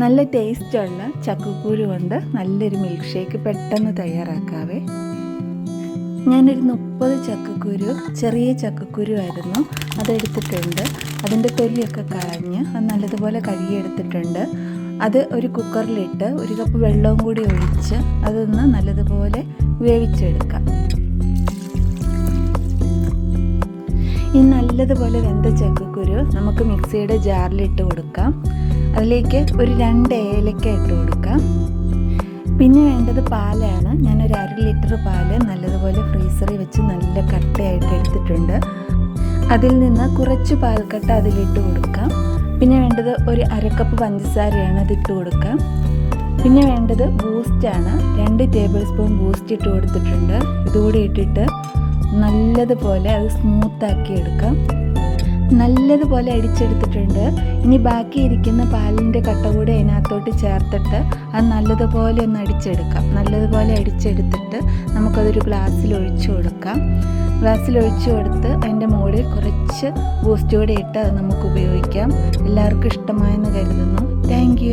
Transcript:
നല്ല ടേസ്റ്റുള്ള ചക്കക്കൂരു കൊണ്ട് നല്ലൊരു മിൽക്ക് ഷേക്ക് പെട്ടെന്ന് തയ്യാറാക്കാവേ. ഞാനൊരു മുപ്പത് ചക്കക്കുരു ചെറിയ ചക്കക്കുരു ആയിരുന്നു അതെടുത്തിട്ടുണ്ട്. അതിന്റെ തൊലിയൊക്കെ കളഞ്ഞ് അത് നല്ലതുപോലെ കഴുകിയെടുത്തിട്ടുണ്ട്. അത് ഒരു കുക്കറിലിട്ട് ഒരു കപ്പ് വെള്ളവും കൂടി ഒഴിച്ച് അതൊന്ന് നല്ലതുപോലെ വേവിച്ചെടുക്കാം. ഈ നല്ലതുപോലെ വെന്ത ചക്കക്കുരു നമുക്ക് മിക്സിയുടെ ജാറിലിട്ട് കൊടുക്കാം. അതിലേക്ക് ഒരു രണ്ട് ഏലക്ക ഇട്ട് കൊടുക്കാം. പിന്നെ വേണ്ടത് പാലാണ്. ഞാനൊരു അര ലിറ്റർ പാൽ നല്ലതുപോലെ ഫ്രീസറിൽ വെച്ച് നല്ല കട്ടയായിട്ട് എടുത്തിട്ടുണ്ട്. അതിൽ നിന്ന് കുറച്ച് പാൽക്കട്ട അതിലിട്ട് കൊടുക്കാം. പിന്നെ വേണ്ടത് ഒരു അരക്കപ്പ് പഞ്ചസാരയാണ് അതിട്ട് കൊടുക്കാം. പിന്നെ വേണ്ടത് ബൂസ്റ്റാണ്. രണ്ട് ടേബിൾ സ്പൂൺ ബൂസ്റ്റ് ഇട്ട് കൊടുത്തിട്ടുണ്ട്. ഇതുകൂടി ഇട്ടിട്ട് നല്ലതുപോലെ അത് സ്മൂത്താക്കി എടുക്കാം നല്ലതുപോലെ അടിച്ചെടുത്തിട്ടുണ്ട്. ഇനി ബാക്കി ഇരിക്കുന്ന പാലിന്റെ കട്ട കൂടി അതിനകത്തോട്ട് ചേർത്തിട്ട് അത് നല്ലതുപോലെ ഒന്ന് അടിച്ചെടുക്കാം. നല്ലതുപോലെ അടിച്ചെടുത്തിട്ട് നമുക്കതൊരു ഗ്ലാസ്സിൽ ഒഴിച്ചു കൊടുക്കാം. ഗ്ലാസ്സിൽ ഒഴിച്ചു കൊടുത്ത് അതിന്റെ മുകളിൽ കുറച്ച് ബൂസ്റ്റ് കൂടി ഇട്ട് അത് നമുക്ക് ഉപയോഗിക്കാം. എല്ലാവർക്കും ഇഷ്ടമായെന്ന് കരുതുന്നു. താങ്ക്